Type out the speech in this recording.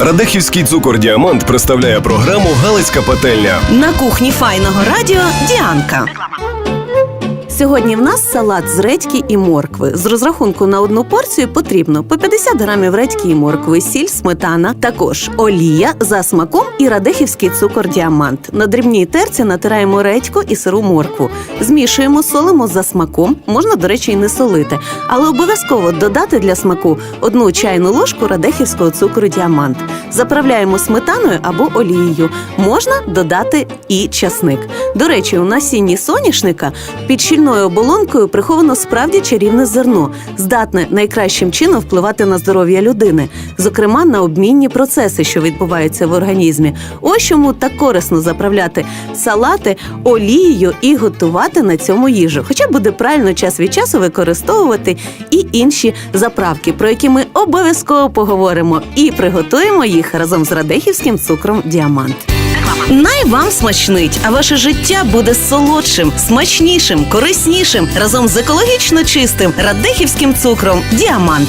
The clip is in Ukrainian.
Радехівський цукор Діамант представляє програму Галицька пательня. На кухні файного радіо Діанка. Сьогодні в нас салат з редьки і моркви. З розрахунку на одну порцію потрібно по 50 грамів редьки і моркви, сіль, сметана, також олія за смаком і радехівський цукор діамант. На дрібній терці натираємо редьку і сиру моркву. Змішуємо, солимо за смаком. Можна, до речі, і не солити, але обов'язково додати для смаку одну чайну ложку радехівського цукру діамант. Заправляємо сметаною або олією. Можна додати і часник. До речі, у насінні соняшника під щільною оболонкою приховано справді чарівне зерно, здатне найкращим чином впливати на здоров'я людини, зокрема на обмінні процеси, що відбуваються в організмі. Ось чому так корисно заправляти салати олією і готувати на цьому їжу. Хоча буде правильно час від часу використовувати і інші заправки, про які ми обов'язково поговоримо і приготуємо їх разом з радехівським цукром діамант. Най вам смачнить, а ваше життя буде солодшим, смачнішим, кориснішим разом з екологічно чистим радехівським цукром діамант.